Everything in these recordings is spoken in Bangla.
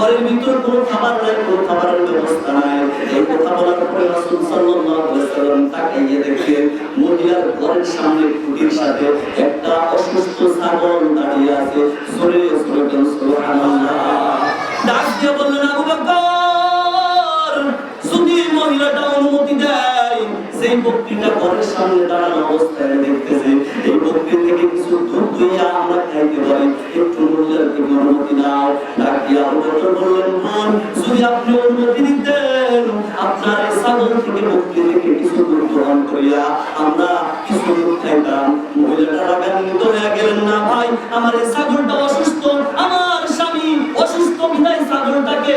ঘরের ভিতর কোনো খাবার নাই, কোনো খাবারের ব্যবস্থা নাই। এই কথা বলার পরে রাসূল সাল্লাল্লাহু আলাইহি ওয়াসাল্লাম তাকিয়ে দেখেন মহিলার ঘরের সামনে খুঁটির সাথে একটা অসুস্থ ছাগল দাঁড়িয়ে আছে। জোরে জোরে বলুন, সুবহানাল্লাহ। ডাক দিয়ে বললেন, আবু বকর, যদি মহিলাটা অনুমতি দেয়, সেই বক্তৃতা ঘরের সামনে দাঁড়ানো অবস্থায় দেখতেছে। এই বক্তৃতা থেকে কিছু দুধ আমরা খাইতে পারি। একটু অনুমতি দাও আবু বকর বললেন বোন যদি আপনি অনুমতি দিতেন, আপনার সাধন থেকে মুক্তি থেকে কিছু দূর গ্রহণ করিয়া আমরা কিছু দূর খাইতাম মহিলাটা রাগান্বিত হয়ে গেলেন, না ভাই, আমার ছাগলটা অসুস্থ আমার স্বামী অসুস্থ বিদায় ছাগলটাকে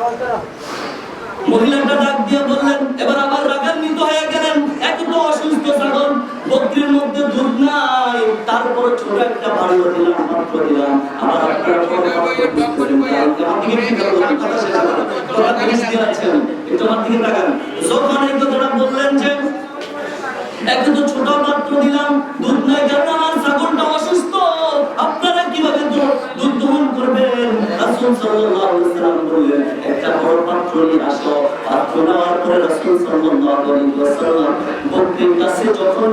বড় করো। মহিলাটা ডাক দিয়ে বললেন, এবার আবার রাগান্বিত হয়ে গেলেন। এত তো অসুস্থ ছাগল। বকরির মধ্যে দুধ নাই। তারপর ছোট একটা বাড়িও দিলাম, পাত্র দিলাম। বড় আমার যখন এই আপনারা কীভাবে দুধ দহন করবেন? রাসূল একটা বড় পাত্র নিয়ে আসো। যখন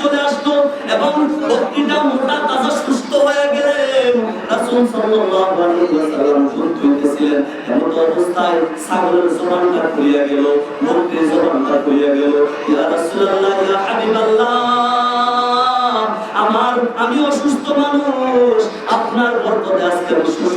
চলে আসতো এবং বকরিটা মোটা, তাজা, সুস্থ হয়ে গেলে অবস্থায় ছাগলের জবানটা খুলিয়া গেল বকরির জবানটা খুলিয়া গেল।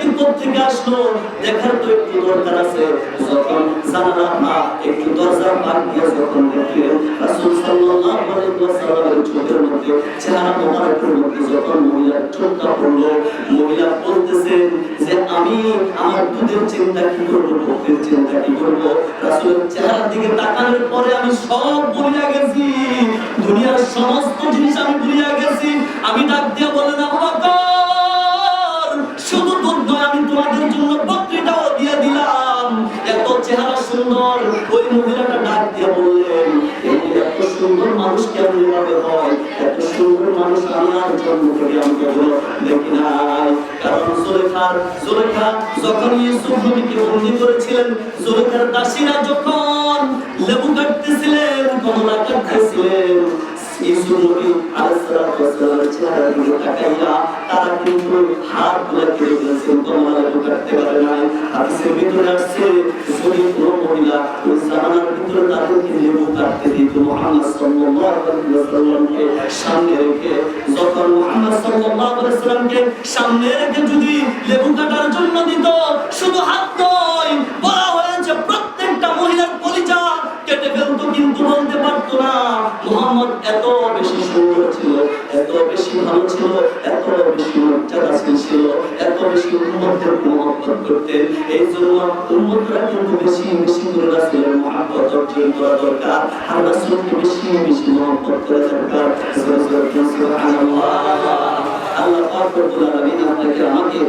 দুজন ব্যক্তি থেকে আসলো, দেখার তো একটু দরকার আছে। যখন জানালা মা একটু দরজার পাক দিয়ে যখন দেখলেন রাসূল সাল্লাল্লাহু আলাইহি ওয়াসাল্লামের চোখের মধ্যে, চেহারা মোবারকের মধ্যে যখন মহিলার চোখটা পড়ল, মহিলা বলতেছেন যে, আমি আমার দুধের চিন্তা কি করব ভক্তির চিন্তা কি করব? রাসূলের চেহারার দিকে তাকানোর পরে আমি সব ভুলিয়া গেছি। দুনিয়ার সমস্ত জিনিস আমি ভুলিয়া গেছি। আমি ডাক দিয়ে বললেন আবু সুন্দর, ওই মহিলাটা ডাক দিয়ে বললেন এত সুন্দর মানুষ কেমন এভাবে হয়? এত সুন্দর মানুষ জন্ম আমি দেখি নাই। যখন দাসীরা যখন লেবু কাটতেছিলেন, কমলা কাটতেছিলেন সামনে রেখে যখন মুহাম্মদ সাল্লাল্লাহু আলাইহি সামনে রেখে যদি লেবু করতেন এই জন্য উম্মতরা কিন্তু বেশি বেশি করে রাসূলের মহব্বত অর্জন করা দরকার। আর রাসূলকে বেশি বেশি মহব্বত করা দরকার। সুবহানাল্লাহ। আল্লাহ পাক রব্বুল আলামিন আপনাকে আমাকে